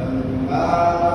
Amém.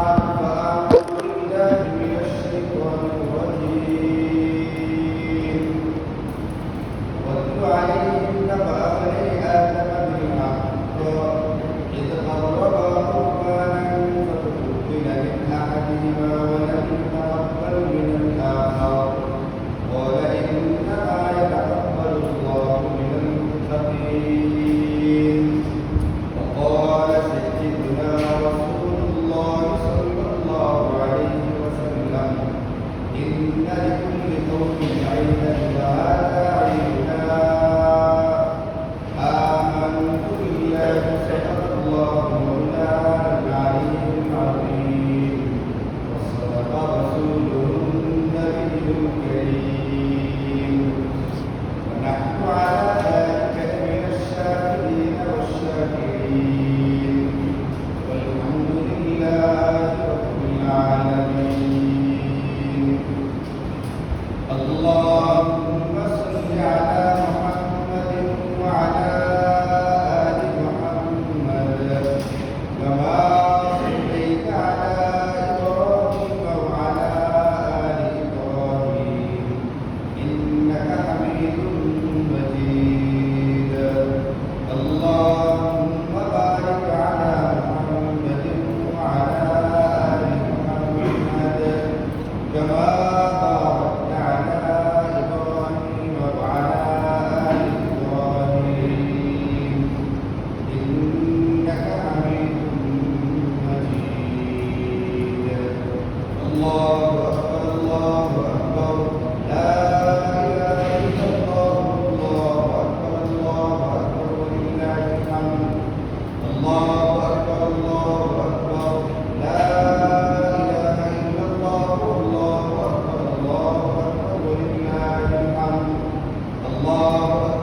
الله أكبر ولله الحمد. الله أكبر.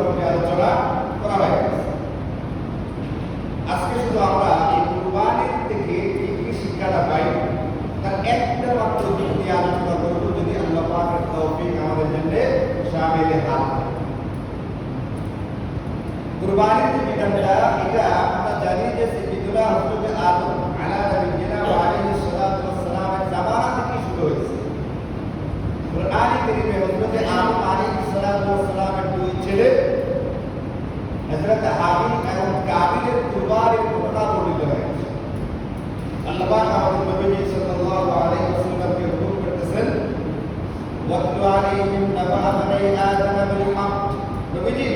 মোটামুটি আলোচনা করা হয়ে গেছে আজকে শুধু আমরা এই কুরবানির থেকে কি কি শিক্ষাটা পাই তার একটা মাত্র দিক নিয়ে আলোচনা করব যদি আল্লাহ পাকের তৌফিক আমাদের জন্য। শামিলে হাত কুরবানির যে বিধানটা এটা আমরা জানি যে সৈয়দুল্লাহ হযরত আদম আলা হযরত হাবিল এবং কাবিলের কুরবানির ঘটনা বর্ণিত হয়েছে। আল্লাহ আমাদের নবী সাল্লাল্লাহু আলাইহি ওয়াসাল্লামকে হুকুম করতেছেন, ওয়াতলু আলাইহিম নাবা বনি আদম বিল হক। নবীজি,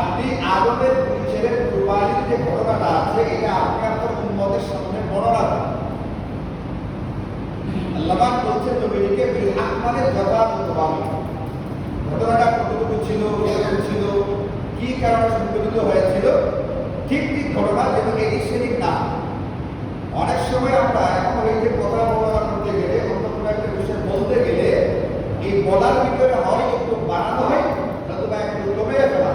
আপনি আদমের ছেলের কুরবানির যে ঘটনাটা আছে, এটা আপনি আপনার উম্মতের সামনে বর্ণনা করেন আল্লাহ বলছেন নবীকে বিল হক মানে যথাযথভাবে ঘটনাটা কতটুকু ছিল কীরকম ছিল? কি কারণে সংঘটিত হয়েছিল? ঠিক ঠিক ঘটনা যেন এদিক সেদিক না? অনেক সময় আমরা এখন এই যে কথা বলা করতে গেলে অন্য কোনো একটা বিষয় বলতে গেলে, এই বলার ভিতরে হয় একটু বানানো হয়, নতুবা একটু কমে ফেলা।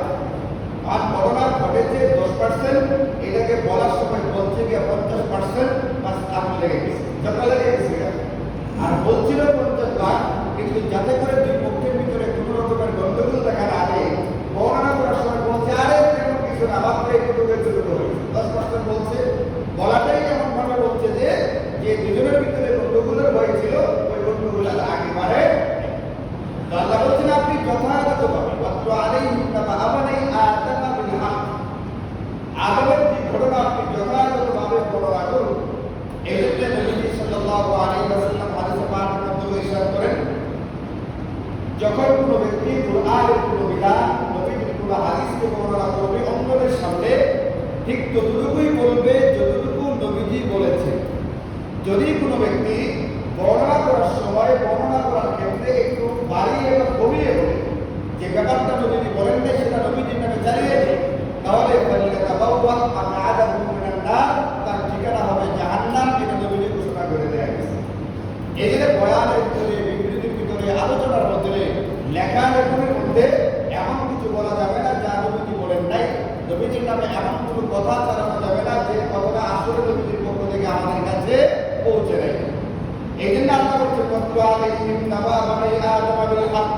আর ঘটনা ঘটেছে দশ পার্সেন্ট এটাকে বলার সময় বলছে গিয়ে পঞ্চাশ পার্সেন্ট বা স্থান লেগে গেছে। লেগে গেছে। আর বলছিল পঞ্চাশ ভাগ কিন্তু যাতে করে দুই পক্ষের ভিতরে কোনো রকমের গন্ডগোল দেখা না আগে বর্ণনা করার সময় বলছে আরে তেমন কিছু না আবার তো একটু ঢুকে শুরু হয়েছে দশ পার্সেন্ট বলছে বলাটাই এমন ভাবে বলছে যে যে দুজনের ভিতরে গন্ডগোলের ভয় ছিল ওই গন্ডগোল আর আগে বাড়ে তো আল্লাহ বলছেন আপনি যথাযথভাবে মাত্র আলাইহিম নামা আমানাই আদামা বিল হক আদমের যে ঘটনা আপনি যথাযথভাবে বর্ণনা করুন এই ক্ষেত্রে নবীজি সাল্লাল্লাহু আলাইহি ওয়াসাল্লাম হাদিসে পাকের মাধ্যমে ইরশাদ করেন যখন কোনো ব্যক্তি কোরআনের কোনো বিধান নবীজির কোনো হাদিসকে বর্ণনা করবে অন্যদের সামনে ঠিক ততটুকুই বলবে যতটুকু নবীজি বলেছে যদি কোনো ব্যক্তি বর্ণনা করার সময় বর্ণনা করার ক্ষেত্রে একটু বাড়িয়ে বা কমিয়ে বলে যে ব্যাপারটা নবীজি বলেন না সেটা নবীজির নামে চালিয়ে দেয় তাহলে ফালিয়াতাবাওয়া মাকআদাহু মিনান নার তার ঠিকানা হবে জাহান্নাম এটা নবীজি ঘোষণা করে দেয়া গেছে এই যে বয়ানের ভিতরে বিবৃতির ভিতরে আলোচনার মধ্যে লেখা লেখনের মধ্যে এমন কিছু বলা যাবে না যা নবীজি বলেন নাই নবীজির নামে এমন কোনো কথা চালানো যাবে না যে কথাটা আসলে নবীজির পক্ষ থেকে আমাদের কাছে পৌঁছে নেয় এই জন্য আল্লাহ বলছে কত্তু আলাইহিম নাবা মানে আদম বিল হক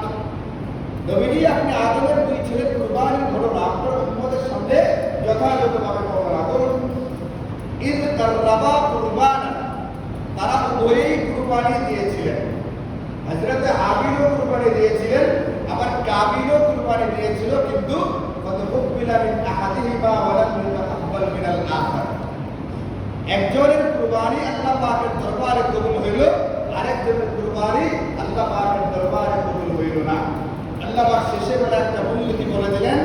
নবীজি আপনি আদমের দুই ছেলে কুরবানির ঘটনা আপনার উম্মতের সামনে যথাযথভাবে বর্ণনা করুন ঈদ কাররাবা কুরবানা তারা উভয়ই কুরবানি দিয়েছিলেন হযরতে হাবিলও কুরবানি দিয়েছিলেন আবার কাবিলও কুরবানি দিয়েছিল কিন্তু কত হুকবিলা মিন আহাদিহিমা ওয়া লাম ইতাকাব্বাল মিনাল আখার। একজনের কুরবানি আল্লাহ পাকের দরবারে কবুল হইল, আরেকজনের কুরবানি আল্লাহ পাকের দরবারে কবুল হইল না। আল্লাহ পাক শেষে বেলা একটা বলে দিলেন,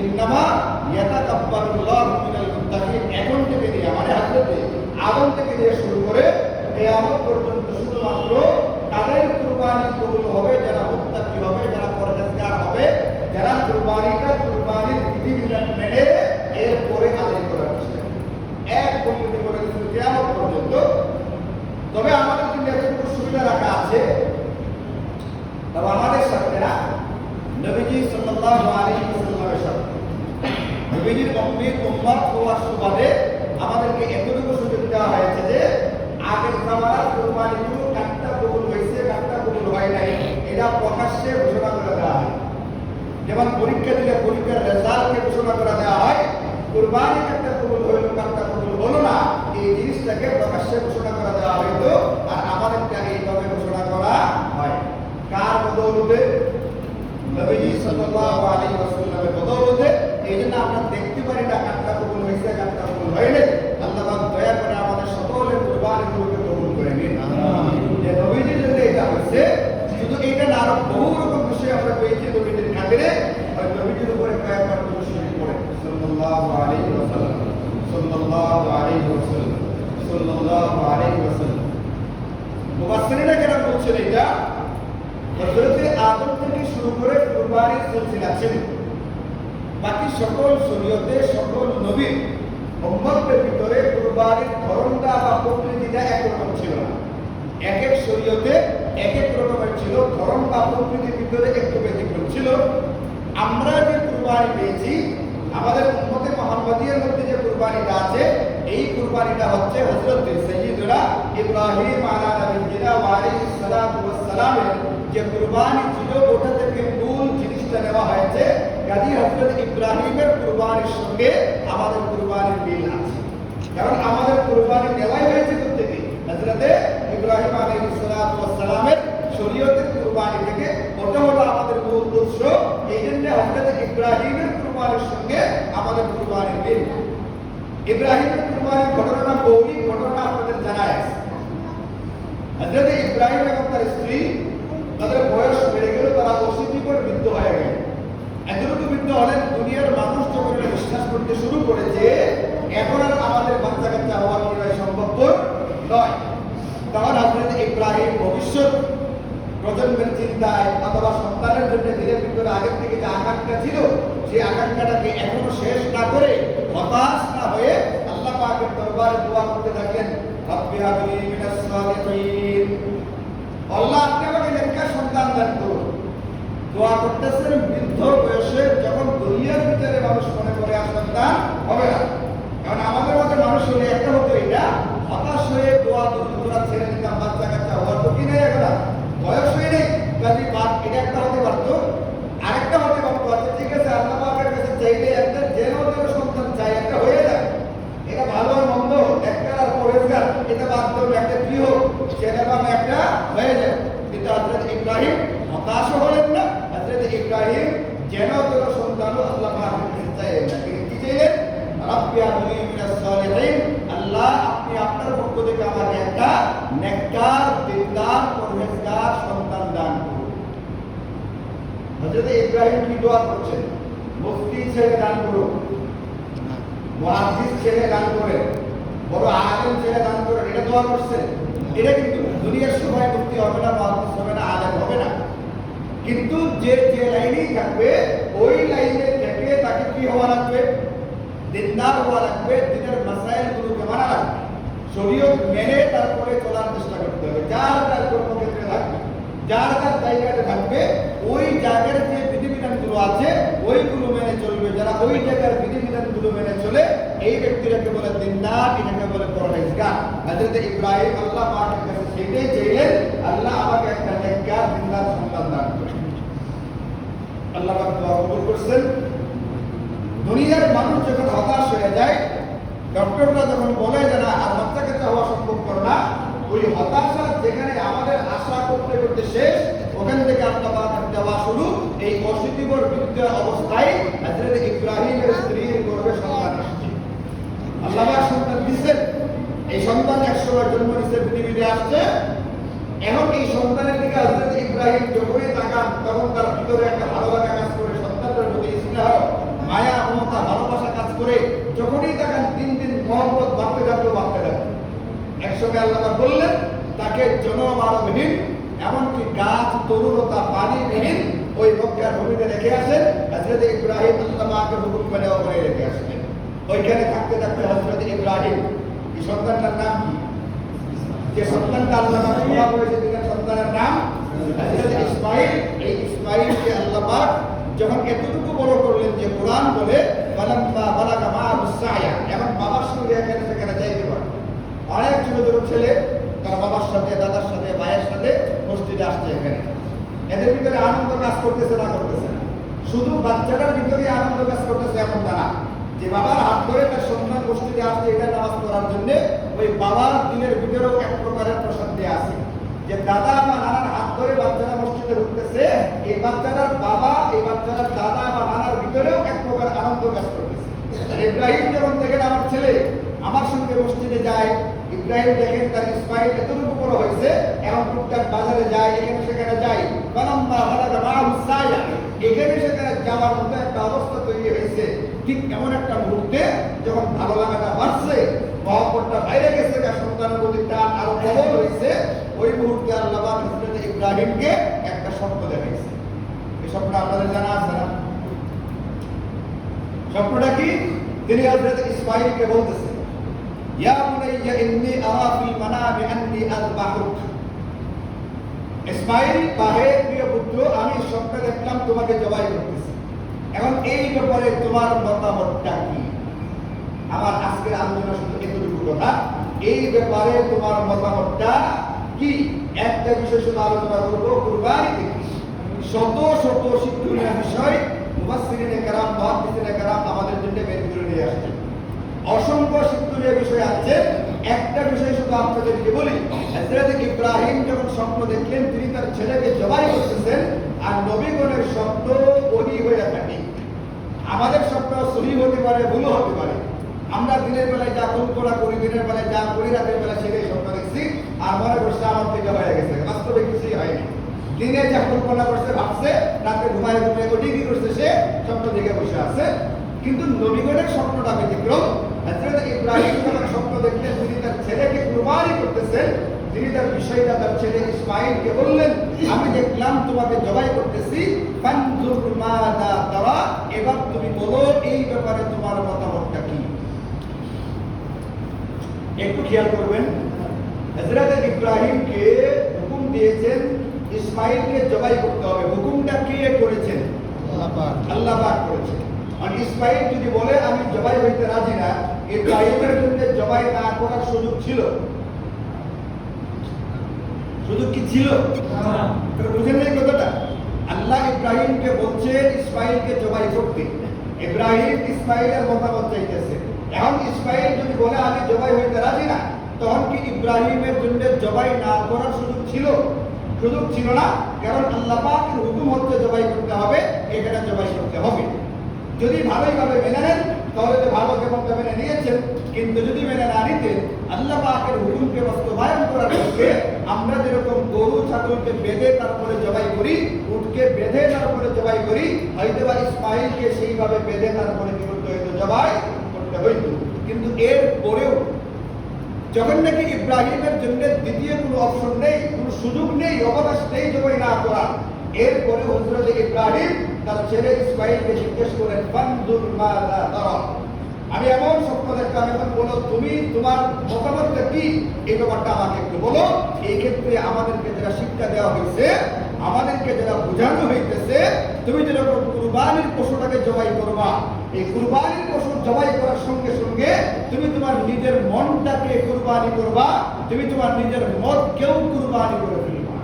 ইন্নামা মিনাল এখন থেকে নিয়ে মানে থেকে শুরু করে পর্যন্ত শুধুমাত্র তাদের কুরবানি কবুল হবে, যারা মুত্তাকি হবে, যারা পরহেজগার হবে যারা কুরবানিটা কুরবানির বিধিবিধান মেনে এরপরে আদায় করার চেষ্টা এক বলে দিয়েছিল কিয়ামত পর্যন্ত। তবে আমাদের জন্য এতটুকু সুবিধা রাখা আছে। তবে আমাদের সাথে না, নবীজি সাল্লাল্লাহু আলাইহি ওয়াসাল্লামের সাথে। নবীজির উম্মত উম্মত হওয়ার সুবাদে আমাদেরকে এতটুকু সুযোগ দেওয়া হয়েছে যে, আগের জামানার কুরবানিগুলো কাটটা কবুল হয়েছে, কাটটা কবুল হয় নাই। এটা প্রকাশ্যে ঘোষণা করে দেওয়া হয় যেমন পরীক্ষা দিলে পরীক্ষার রেজাল্টকে ঘোষণা করা দেওয়া হয়, কুরবানি কাটটা কবুল হইল কাটটা কবুল হলো না, এই জিনিসটাকে প্রকাশ্যে ঘোষণা করে দেওয়া হইতো, আর আমাদেরকে এইভাবে ঘোষণা করা হয়। কার বদৌলতে? নবীজি সাল্লাল্লাহু আলাইহি ওয়াসাল্লামের বদৌলতে, এই জন্য আমরা দেখতে পারি না কাটটা কবুল হয়েছে কাটটা কবুল হয়নি। আল্লাহ দয়া করে আমাদের সকলের কুরবানিগুলোকে কবুল করে নিন যে নবীজির জন্য এটা হচ্ছে শুধু এইটা না আরও বহু রকম বিষয় আমরা পেয়েছি নবীজির খাতিরে আর নবীজির উপরে কয়েকবার দুরূদ পড়ে সাল্লাল্লাহু আলাইহি ওয়াসাল্লাম সাল্লাল্লাহু আলাইহি ওয়াসাল্লাম সাল্লাল্লাহু আলাইহি ওয়াসাল্লাম মুফাসসিরিনা কেন বলছেন এটা হযরতে আদম থেকে শুরু করে কুরবানির সিলসিলা ছিল বাকি সকল শরীয়তে সকল নবী উম্মতের ভিতরে কুরবানির ধরনটা বা প্রকৃতিটা একরকম ছিল না। এক এক শরীয়তে এক এক রকমের ছিল, ধরন বা প্রকৃতির ভিতরে একটু ব্যতিক্রম ছিল। আমরা যে কুরবানি পেয়েছি, আমাদের উম্মতে মোহাম্মদিয়ার মধ্যে যে কুরবানিটা আছে, এই কুরবানিটা হচ্ছে হযরত সাইয়্যিদুনা ইব্রাহিম আলা নবিয়িনা ওয়া আলাইহিস সালাতু ওয়াস যে কুরবানি ছিল, ওটা থেকে মূল জিনিসটা নেওয়া হয়েছে কাজী হযরত ইব্রাহিমের কুরবানির সঙ্গে আমাদের কুরবানির মিল আছে। কারণ আমাদের কুরবানি নেওয়াই হয়েছে থেকে হযরতে ইব্রাহিম ওয়াস সালামের শরীয়তের কুরবানি থেকে ওটা হলো আমাদের মূল উৎস। এই জন্য হযরত ইব্রাহিমের কুরবানির সঙ্গে আমাদের কুরবানির মিল। ইব্রাহিমের কুরবানির ঘটনাটা মৌলিক ঘটনা আপনাদের জানা আছে। হযরত ইব্রাহিম এবং তার স্ত্রী, তাদের বয়স বেড়ে গেল তারা অশীতিকর বৃদ্ধ হয়ে গেল। এতটুকু বৃদ্ধ হলেন দুনিয়ার মানুষ যখন বিশ্বাস করতে শুরু করে যে এখন আর আমাদের বাচ্চা কাচ্চা হওয়া কি হয় নয়। তখন হযরত ইব্রাহিম ভবিষ্যৎ প্রজন্মের সন্তানের জন্য দিনের ভিতরে আগের থেকে যে আকাঙ্ক্ষা ছিল, সেই আকাঙ্ক্ষাটাকে এখনও শেষ না করে হতাশ না হয়ে আল্লাহ পাকের দরবারে দোয়া করতে হাবলি আল্লাহ, আপনি আমাকে সন্তান দান করুন। দোয়া করতেছেন, বৃদ্ধ বয়সে যখন দুনিয়ার ভিতরে মানুষ মনে করে সন্তান হবে না। কারণ আমাদের মধ্যে মানুষ হলে একটা হতো এটা, হতাশ হয়ে দোয়া দোয়া ছেড়ে দিতাম, বাচ্চা কাচ্চা হওয়ার তো কি নেই এখন? বয়স হয়ে নেই কাজে বাদ, এটা একটা হতে পারতো। আরেকটা হতে পারতো আচ্ছা ঠিক আছে, আল্লাহ পাকের কাছে চাইলে একটা যেন যেন সন্তান চাই, একটা হয়ে যায় এটা ভালো আর মন্দ একটা আর পরেজগার এটা বাদ দেবো একটা হোক সেটা একটা হয়ে যায় কিন্তু হজরত ইব্রাহিম হতাশ হলেন না। হজরত ইব্রাহিম যেন কোনো সন্তানও আল্লাহ মিনাস আল্লাহ আপনি আপনার পক্ষ থেকে আমাকে একটা নেককার, দিনদার, পরহেজগার সন্তান দান করুন। ইব্রাহিম কি দোয়া ছেলে দান করুন ছেলে দান করেন, বড় আলেম ছেলে দান করেন। এটা দোয়া করছেন। এটা কিন্তু দুনিয়ার সবাই মুফতি হবে না হবে না। কিন্তু যে যে লাইনেই থাকবে, ওই লাইনে থেকে তাকে কি হওয়া লাগবে? দিনদার হওয়া লাগবে, দিনের মাসাইল গুলোকে মানা লাগবে। শরীয়ত মেনে তারপরে চলার চেষ্টা করতে হবে। যার যার কর্মক্ষেত্রে থাকবে, যার যার জায়গাতে থাকবে, ওই জায়গার যে বিধিবিধানগুলো আছে, ওইগুলো মেনে চলবে। যারা ওই জায়গার বিধিবিধানগুলো মেনে চলে, এই ব্যক্তিটাকে বলে দিনদার, এটাকে বলে পরহেজগার। হযরত ইব্রাহিম আল্লাহ পাকের কাছে সেটাই চাইলেন, আল্লাহ আমাকে একটা নেককার, দিনদার দান আল্লাহ দোয়া কবুল করছেন। দুনিয়ার মানুষ যখন হতাশ হয়ে যায়, ডক্টররা যখন বলে যে, না, আর বাচ্চা কাচ্চা হওয়া সম্ভবপর না। ওই হতাশা যেখানে আমাদের আশা করতে করতে শেষ, ওখান থেকে আল্লাহ দেওয়া শুরু। এই অশীতিবর বিরুদ্ধে অবস্থায় হযরত ইব্রাহিমের স্ত্রীর গর্ভে সন্তান আসছে আল্লাহ সন্তান দিচ্ছেন এই সন্তান একসময় জন্ম নিচ্ছে পৃথিবীতে আসছে। এখন এই সন্তানের দিকে হযরত ইব্রাহিম যখনই তাকান, তখন তার ভিতরে একটা ভালো লাগা কাজ করে সন্তানটার প্রতি স্নেহ, মায়া, মমতা, ভালোবাসা কাজ করে যখনই তাকান, দিন দিন মহব্বত বাড়তে থাকল বাড়তে থাকল। একসঙ্গে আল্লাহ বললেন, তাকে জনমানবহীন এমনকি গাছ, তরুণতা পানিবিহীন ওই মক্কার ভূমিতে রেখে আসেন, হযরত ইব্রাহিম আল্লাহ পাকের হুকুম মেনে ওখানে রেখে আসলেন। ওইখানে থাকতে থাকতে হযরত ইব্রাহিম, এই সন্তানটার নাম কি? যে সন্তানটা আল্লাহ ক্ষমা করেছে দিলেন সন্তানের নাম ইসমাইল এই ইসমাইলকে আল্লাহ যখন এতটুকু বড় করলেন যে কোরআন বলে এখন বাবার ছোট ছোট ছেলে, তার বাবার সাথে, দাদার সাথে সাথে আসছে এখানে। এদের ভিতরে আনন্দ কাজ করতেছে না করতেছে না। শুধু ভিতরে করতেছে যে বাবার হাত ধরে তার সন্তান মসজিদে আসছে, এটা নামাজ পড়ার জন্য ওই বাবার দিনের ভিতরেও এক প্রকারের প্রশান্তি আছে। যে দাদা বা নানার হাত ধরে বাচ্চারা মসজিদে ঢুকতেছে, এই বাচ্চাটার বাবা, এই বাচ্চাটার দাদা বা নানার ভিতরেও এক প্রকার আনন্দ কাজ করতেছে। ইব্রাহিম যেমন দেখেন আমার ছেলে আমার সঙ্গে মসজিদে যায়, ইব্রাহিম দেখেন তার ইসমাইল এতটুকু বড় হয়েছে, এখন টুকটাক বাজারে যায়, এখানে সেখানে যায়। বালাগা মাহু সায়া এখানে সেখানে যাওয়ার মতো একটা অবস্থা তৈরি হয়েছে। ঠিক এমন একটা মুহূর্তে যখন ভালো লাগাটা বাড়ছে বাইরে গেছে, তার আরও প্রবল হয়েছে। ওই মুহূর্তে আল্লাহ ইব্রাহিমকে একটা স্বপ্ন দেখাইছে। এই স্বপ্নটা আপনাদের জানা আছে না? স্বপ্নটা কি? তিনি হযরত ইসমাইলকে পুত্র, আমি দেখলাম তোমাকে জবাই করতেছি। এখন এই ব্যাপারে তোমার মতামতটা কি? আমার আজকের আলোচনা শুধু এতটুকু কথা। এই ব্যাপারে তোমার মতামতটা কি? একটা বিষয় শুধু আলোচনা করব, কুরবানি শত শত শিক্ষণীয় বিষয় আমাদের অসংখ্য বিষয় একটা বিষয় শুধু আপনাদেরকে বলি স্বপ্ন দেখলেন, তিনি তার ছেলেকে জবাই করতেছেন, আর হয়ে আমাদের স্বপ্ন সহি হতে পারে, ভুলও হতে পারে। আমরা দিনের বেলায় যা কল্পনা করি দিনের বেলায় যা করি, রাতের বেলা সেটাই স্বপ্ন দেখছি। আর মনে করছে আমার থেকে হয়ে গেছে। বাস্তবে কিছুই হয়নি দিনে যা কল্পনা করছে, ভাবছে, রাতে ঘুমায় ঘুমায় ওটি কি করছে সে, স্বপ্ন দেখে বসে আছে। কিন্তু নবীগণের স্বপ্নটা ব্যতিক্রম। ইব্রাহিম স্বপ্ন তিনি তার ছেলেকে কুরবানি করতেছেন তিনি তার বিষয়টা তার ছেলে ইসমাইলকে বললেন, আমি দেখলাম তোমাকে জবাই করতেছি এবার তুমি বলো, এই ব্যাপারে তোমার মতামতটা কি? একটু খেয়াল করবেন। হযরত ইব্রাহিমকে হুকুম দিয়েছেন ইসমাইলকে জবাই করতে হবে। হুকুমটা কে করেছেন? আল্লাহ পাক। করেছেন। আর ইসমাইল যদি বলে আমি জবাই হইতে রাজি না ইব্রাহিমের জন্য জবাই না করার সুযোগ ছিল? সুযোগ কি ছিল? বুঝেন এই কথাটা। আল্লাহ ইব্রাহিমকে বলছেন ইসমাইলকে জবাই করতে। ইব্রাহিম ইসমাইলের মতামত চাইতেছে। এখন ইসমাইল যদি বলে আমি জবাই হইতে রাজি না তখন কি ইব্রাহিমের জন্য জবাই না করার সুযোগ ছিল সুযোগ ছিল না কারণ আল্লাহ পাকের হুকুম হচ্ছে জবাই করতে হবে এখানে জবাই করতে হবে যদি ভালোইভাবে মেনে নেন তাহলে তো ভালো কেমন মেনে নিয়েছেন কিন্তু যদি মেনে না নিতেন আল্লাহ হুকুমকে বাস্তবায়ন করার পক্ষে আমরা যেরকম গরু ছাগলকে বেঁধে তারপরে জবাই করি উটকে বেঁধে তারপরে জবাই করি হয়তো বা ইসমাইলকে সেইভাবে বেঁধে তারপরে কি করতে জবাই হইতো। কিন্তু এর পরেও যখন নাকি ইব্রাহিমের জন্য দ্বিতীয় কোনো অপশন নেই, কোনো সুযোগ নেই, অবকাশ নেই জবাই না করা এরপরে হজরত ইব্রাহিম তার ছেলে ইসমাইলকে জিজ্ঞেস করেন, ফানজুর মাযা তারা? আমি এমন স্বপ্ন দেখলাম এখন বলো, তুমি তোমার মতামতটা কি? এই ব্যাপারটা আমাকে একটু বলো। এই ক্ষেত্রে আমাদেরকে যারা শিক্ষা দেওয়া হয়েছে, আমাদেরকে যারা বোঝানো হইতেছে, তুমি যেরকম কুরবানির পশুটাকে জবাই করবা এই কুরবানির পশু জবাই করার সঙ্গে সঙ্গে তুমি তোমার নিজের মনটাকে কুরবানি করবা, তুমি তোমার নিজের মতকেও কুরবানি করে ফেলবা।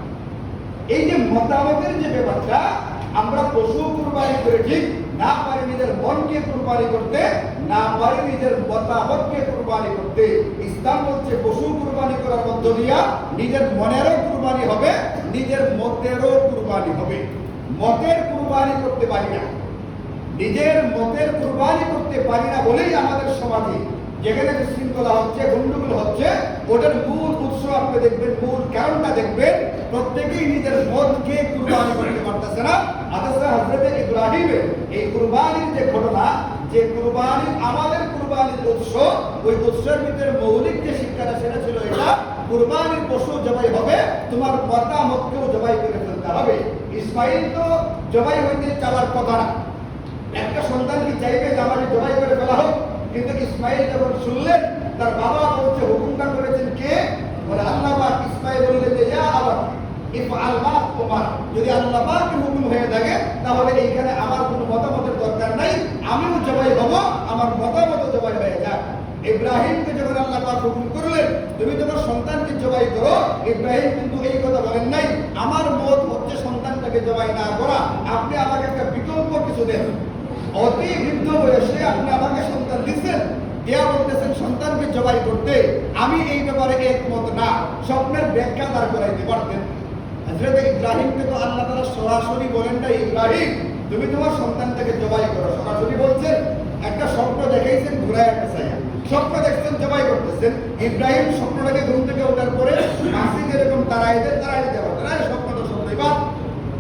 এই যে মতামতের যে ব্যাপারটা, আমরা পশু কুরবানি করে ঠিক না পারি নিজের মনকে কুরবানি করতে, না পারি নিজের মতামতকে কুরবানি করতে। ইসলাম বলছে পশু কুরবানি করার মধ্য দিয়া নিজের মনেরও কুরবানি হবে, নিজের মতেরও কুরবানি হবে। মতের কুরবানি করতে পারি না। নিজের মতের কুরবানি করতে পারি না বলেই আমাদের সমাজে যেখানে বিশৃঙ্খলা হচ্ছে গন্ডগোল হচ্ছে, ওটার মূল উৎস আপনি দেখবেন, মূল কারণটা দেখবেন, প্রত্যেকেই নিজের মতকে কুরবানি করতে পারতেছে না। ইব্রাহিমের এই কুরবানির যে ঘটনা, যে কুরবানি আমাদের কুরবানির উৎস, ওই উৎসের ভিতরে মৌলিক যে শিক্ষাটা সেটা ছিল এটা, কুরবানির পশু জবাই হবে, তোমার মতামতকেও জবাই করে ফেলতে হবে। ইসমাইল তো জবাই হইতে চাওয়ার কথা না। একটা সন্তান কি চাইবে যে আমার জবাই করে ফেলা হোক, কিন্তু ইসমাইল যখন শুনলেন, তার বাবা বলছে, হুকুমটা করেছেন কে? বলে, আল্লাহ পাক ইসমাইল বললেন যে, ইয়া আবার যদি আল্লাহ পাকের হুকুম হয়ে থাকে, তাহলে এইখানে আমার কোনো মতামতের দরকার নাই, আমিও জবাই হব, আমার মতামত জবাই হয়ে যাক। ইব্রাহিমকে যখন আল্লাহ পাক হুকুম করলেন, তুমি তোমার সন্তানকে জবাই করো। ইব্রাহিম কিন্তু এই কথা বলেন নাই, আমার মত হচ্ছে সন্তানটাকে জবাই না করা, আপনি আমাকে একটা বিকল্প কিছু দেন। অতি বৃদ্ধ বয়সে আপনি আমাকে সন্তান দিচ্ছেন দেয়া বলতেছেন, সন্তানকে জবাই করতে। আমি এই ব্যাপারে একমত না। স্বপ্নের ব্যাখ্যা দাঁড় করাইতে পারতেন। হজরত ইব্রাহিমকে তো আল্লাহ তারা সরাসরি বলেন না ইব্রাহিম, তুমি তোমার সন্তানটাকে জবাই করো। সরাসরি বলছেন, একটা স্বপ্ন দেখাইছেন, ঘুরায় একটা ছায়া। স্বপ্ন দেখছেন, জবাই করতেছেন। ইব্রাহিম স্বপ্নটাকে ঘুম থেকে ওঠার পরে মাসি যেরকম তারাই দেন তারাই দিতে পারতেন আরে স্বপ্ন তো বাদ।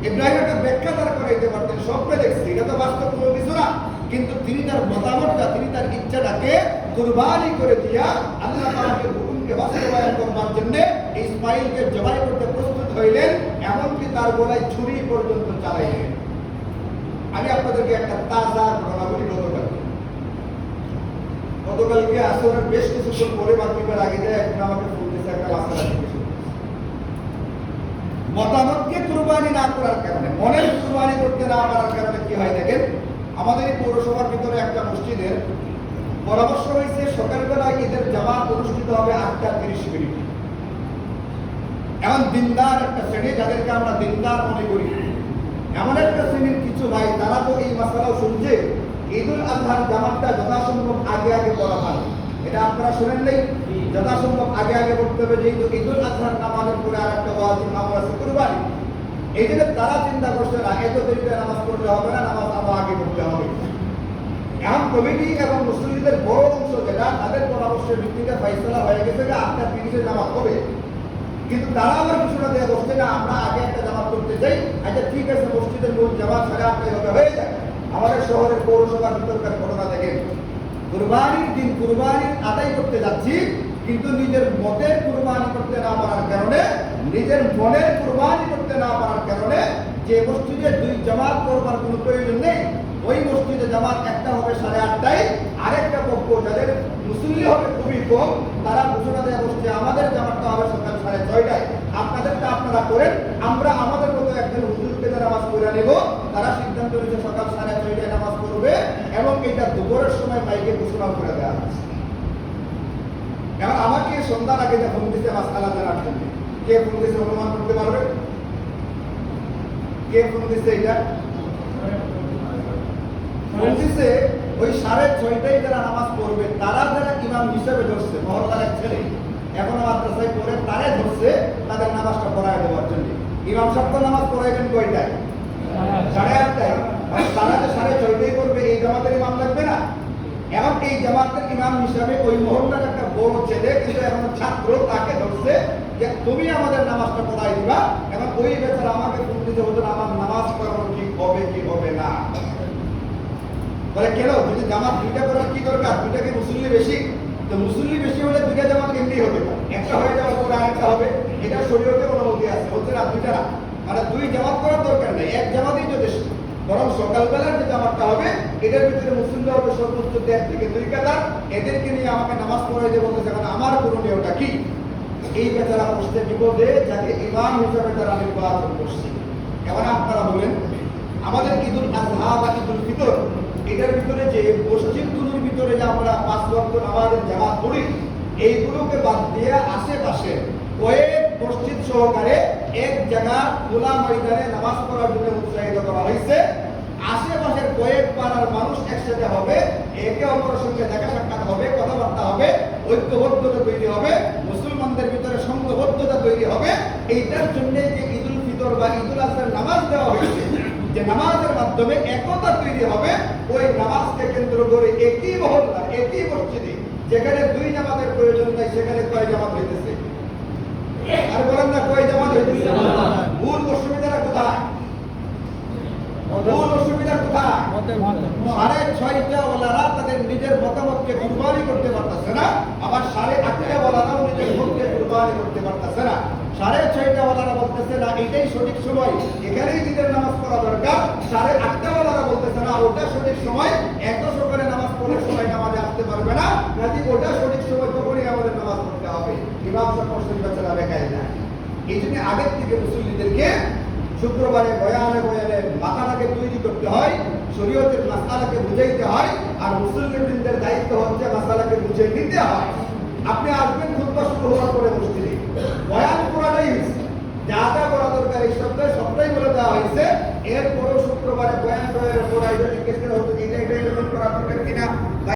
ইব্রাহিম একটা ব্যাখ্যা তারা করাইতে পারতেন, স্বপ্নে দেখছি। এটা তো বাস্তব কোনো কিছু না। কিন্তু তিনি তার মতামতটা, তিনি তার ইচ্ছাটাকে কুরবানি করে দিয়া আল্লাহ তাআলাকে হুকুমকে বাস্তবায়ন করবার জন্য ইসমাইলকে জবাই করতে প্রস্তুত হইলেন, এমনকি তার গলায় ছুরি পর্যন্ত চালাইলেন। আমি আপনাদেরকে একটা তাজা ঘটনা গতকাল গতকালকে। আসলে বেশ কিছুক্ষণ পরে বাকিবার আগে যায় এখন আমাকে দিয়েছে একটা বাচ্চা কিছু মতামতকে কুরবানি না করার কারণে, মনের কুরবানি করতে না পারার কারণে কি হয় দেখেন? আমাদের এই পৌরসভার ভিতরে একটা মসজিদের পরামর্শ হয়েছে সকালবেলা ঈদের জামাত অনুষ্ঠিত হবে আটটা তিরিশ মিনিট। এমন দিনদার একটা শ্রেণি, যাদেরকে আমরা দিনদার মনে করি। এমন একটা শ্রেণির কিছু ভাই, তারা তো এই মশালাও শুনছে, ঈদুল আজহার জামাতটা যথাসম্ভব আগে আগে করা ভালো। এটা আপনারা শুনেন নেই? যথাসম্ভব আগে আগে করতে হবে, যেহেতু ঈদুল আজহার নামাজের পরে আর একটা ওয়াজিব নামাজ আছে কুরবানি। এই জন্য তারা চিন্তা করছে না, এত দেরিতে নামাজ পড়লে হবে না, নামাজ আবার আগে পড়তে হবে। এখন কমিটি এবং মুসলিমদের বড় অংশ যেটা, তাদের পরামর্শের ভিত্তিতে ফাইসলা হয়ে গেছে যে আটটা তিরিশে জামাত হবে। কিন্তু তারা আবার কিছুটা দেওয়া বসছে না আমরা আগে একটা জামাত করতে চাই আচ্ছা ঠিক আছে, মসজিদের মূল জামাত সাড়ে আটটায় হয়ে যায়। আমাদের শহরের পৌরসভার ভিতরকার ঘটনা দেখেন। কুরবানির দিন, কুরবানির আদায় করতে যাচ্ছি কিন্তু নিজের মতের কুরবানি করতে না পারার কারণে, নিজের মনের কুরবানি করতে না পারার কারণে যে মসজিদে দুই জামাত করবার কোনো প্রয়োজন নেই, ওই মসজিদে জামাত একটা হবে সাড়ে আটটায়, আরেকটা পক্ষ যাদের মুসল্লি হবে খুবই কম, তারা ঘোষণা দেওয়া বসছে আমাদের জামাতটা হবে সকাল সাড়ে ছয়টায়। আপনাদেরটা আপনারা করেন, আমরা আমাদের মতো একজন হুজুরকে নামাজ করে নেব, তারা সিদ্ধান্ত নিয়েছে সকাল সাড়ে ছয়টায় নামাজ পড়বে এবং এটা দুপুরের সময় বাইকে ঘোষণা করে দেওয়া হচ্ছে এখন আমাকে সন্ধ্যার আগে যে ফোন দিতে মাসালা জানার জন্য কে ফোন দিতে অনুমান করতে পারবে? কে ফোন দিতে এটা? ওই সাড়ে ছয়টায় যারা নামাজ পড়বে, তারা যারা ইমাম হিসেবে ধরছে এক ছেলে, এখনও মাদ্রাসায় পড়ে, তারে ধরছে, তাদের নামাজটা পড়ায় দেওয়ার জন্য। ইমাম সাহেব তো নামাজ পড়াইবেন কয়টায়? সাড়ে আটটায়। তারা যে সাড়ে ছয়টায় করবে এই জামাতের ইমাম লাগবে না? এখন এই জামাতের ইমাম হিসাবে ওই মহল্লার একটা বড় ছেলে কিন্তু এখন ছাত্র তাকে ধরছে যে তুমি আমাদের নামাজটা পড়াই দিবা, এখন ওই বেচারা আমাকে ফোন দিতে হতো আমার নামাজ পড়ানো ঠিক হবে কি হবে না? বলে, কেন? যদি জামাত দুইটা করার কি দরকার? দুইটা কি মুসল্লি বেশি? তো মুসল্লি বেশি হলে দুইটা জামাত এমনি হবে। একটা হয়ে যাওয়ার পরে আরেকটা হবে। এটা শরীয়তে অনুমতি আছে। বলছে, না, দুইটা না। মানে দুই জামাত করার দরকার নেই। এক জামাতই যথেষ্ট। বরং সকালবেলার যে জামাতটা হবে এটার ভিতরে মুসলিমরা হবে সর্বোচ্চ দেড় থেকে দুই কাতার এদেরকে নিয়ে আমাকে নামাজ পড়াই যে বলতে এখন আমার করণীয় ওটা কি? এই বেচারা বসতে বিপদে যাকে ইমাম হিসাবে তারা নির্বাচন করছে। এবার আপনারা বলেন? আমাদের ঈদুল আজহা বা ঈদুল ফিতর, এটার ভিতরে যে পশ্চিম মসজিদগুলোর ভিতরে যে আমরা পাঁচ ওয়াক্ত নামাজের জামাত পড়ি, এইগুলোকে বাদ দিয়ে আশেপাশে কয়েক মসজিদ সহকারে এক জায়গা খোলা ময়দানে নামাজ পড়ার জন্য উৎসাহিত করা হয়েছে। আশেপাশের কয়েক পাড়ার মানুষ একসাথে হবে একে অপরের সঙ্গে দেখা সাক্ষাৎ হবে কথাবার্তা হবে ঐক্যবদ্ধতা তৈরি হবে মুসলমানদের ভিতরে সংঘবদ্ধতা তৈরি হবে। এইটার জন্য যে ঈদুল ফিতর বা ঈদুল আজহার নামাজ দেওয়া হয়েছে যে নামাজের মাধ্যমে একতা তৈরি হবে ওই নামাজকে কেন্দ্র করে একই মহল্লা একই মসজিদে যেখানে দুই জামাতের প্রয়োজন নাই সেখানে কয় জামাত হইতেছে? আর বলেন না কয় জামাত হইতেছে? মূল অসুবিধাটা কোথায়? মূল অসুবিধা কোথায় সাড়ে ছয়টা ওলারা তাদের নিজের মতামতকে কুরবানি করতে পারতেছে না আবার সাড়ে আটটা ওলারাও নিজের ভোটকে কুরবানি করতে পারতেছে না। সাড়ে ছয়টা ওলারা বলতেছে না এটাই সঠিক সময় এখানেই ঈদের নামাজ পড়া দরকার। সাড়ে আটটা ওলারা বলতেছে না ওটা সঠিক সময় এত সকালে নামাজ পড়ার সময় নামাজে আসতে পারবে না। কাজে ওটা সঠিক সময় তখনই আমাদের নামাজ পড়তে হবে। ইমাম সাহেব মুসলিম বাচ্চারা বেকায় না। এই জন্য আগের থেকে মুসল্লিদেরকে শুক্রবারে বয়ানে বয়ানে মাথাটাকে তৈরি করতে হয়, শরীয়তের মাসালাকে বুঝাইতে হয়, আর মুসলিমদের দায়িত্ব হচ্ছে মাসালাকে বুঝে নিতে হয়। আপনি আসবেন খুদ্া শুরু হওয়ার পরে মসজিদে। বয়ান পুরাটাই হয়েছে। যা যা করা দরকার এই সপ্তাহে সপ্তাহে বলে দেওয়া হয়েছে। এরপরও শুক্রবারে বয়ান বয়ানের পর আয়োজনকে